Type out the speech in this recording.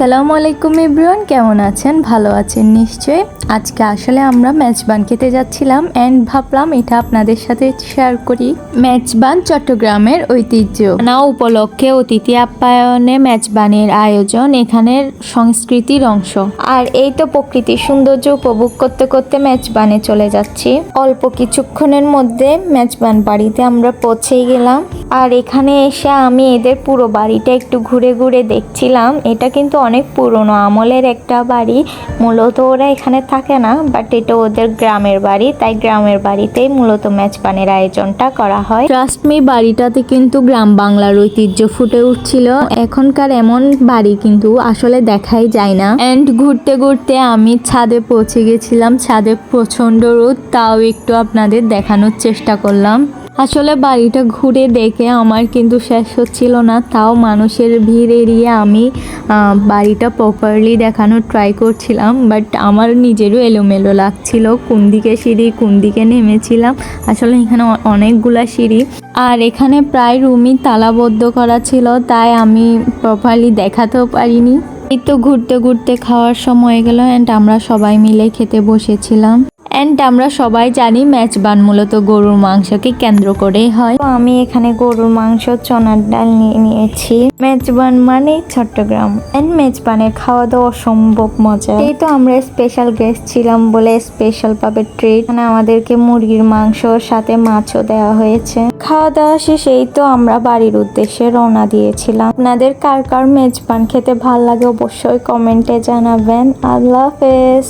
আসসালামু আলাইকুম এভরিওয়ান, কেমন আছেন? ভালো আছেন নিশ্চয়ই। আজকে আসলে আমরা মেজবান খেতে যাচ্ছিলাম অ্যান্ড ভাবলাম এটা আপনাদের সাথে শেয়ার করি। মেজবান চট্টগ্রামের ঐতিহ্য। না উপলক্ষে অতিথি আপ্যায়নে মেজবানের আয়োজন এখানের সংস্কৃতির অংশ। আর এই তো প্রকৃতির সৌন্দর্য উপভোগ করতে করতে মেজবানে চলে যাচ্ছি। অল্প কিছুক্ষণের মধ্যে মেজবান বাড়িতে আমরা পৌঁছেই গেলাম। আর এখানে এসে আমি এদের পুরো বাড়িটা একটু ঘুরে ঘুরে দেখছিলাম। এটা কিন্তু অনেক পুরনো, আমলের একটা বাড়ি। মূলত ওরা এখানে থাকে না বাট এটা ওদের গ্রামের বাড়ি। তাই গ্রামের বাড়িতেই মূলত মেজবানের আয়োজনটা করা হয়। ট্রাস্ট বাড়িটাতে কিন্তু গ্রাম বাংলার ঐতিহ্য ফুটে উঠছিল। এখনকার এমন বাড়ি কিন্তু আসলে দেখাই যায় না। এন্ড ঘুরতে ঘুরতে আমি ছাদে পৌঁছে গেছিলাম। ছাদে প্রচণ্ড রোদ, তাও একটু আপনাদের দেখানোর চেষ্টা করলাম। আসলে বাড়িটা ঘুরে দেখে আমার কিন্তু শেষ হচ্ছিল না, তাও মানুষের ভিড় এড়িয়ে আমি বাড়িটা প্রপারলি দেখানোর ট্রাই করছিলাম বাট আমার নিজেরও এলোমেলো লাগছিল, কোন দিকে সিঁড়ি, কোন দিকে নেমেছিলাম, আসলে এখানে অনেকগুলা সিঁড়ি। আর এখানে প্রায় রুমই তালাবদ্ধ করা ছিল, তাই আমি প্রপারলি দেখাতেও পারিনি। এই তো ঘুরতে ঘুরতে খাওয়ার সময় গেল অ্যান্ড আমরা সবাই মিলে খেতে বসেছিলাম। অ্যান্ড আমরা সবাই জানি মেজবান মূলত গরুর মাংসকে কেন্দ্র করেই হয়। তো আমি এখানে গরুর মাংস, চনার ডাল নিয়ে নিয়েছি। মেজবান মানে চট্টগ্রাম। অ্যান্ড মেজবানের খাওয়া দাওয়া অসম্ভব মজা। এই তো আমরা স্পেশাল গেস্ট ছিলাম বলে স্পেশাল পাবে ট্রিট মানে আমাদেরকে মুরগির মাংস সাথে মাছও দেওয়া হয়েছে। খাওয়া দাওয়া শেষে এই তো আমরা বাড়ির উদ্দেশ্যে রওনা দিয়েছিলাম। আপনাদের কার কার মেজবান খেতে ভালো লাগে অবশ্যই কমেন্টে জানাবেন। আল্লাহ হাফেজ।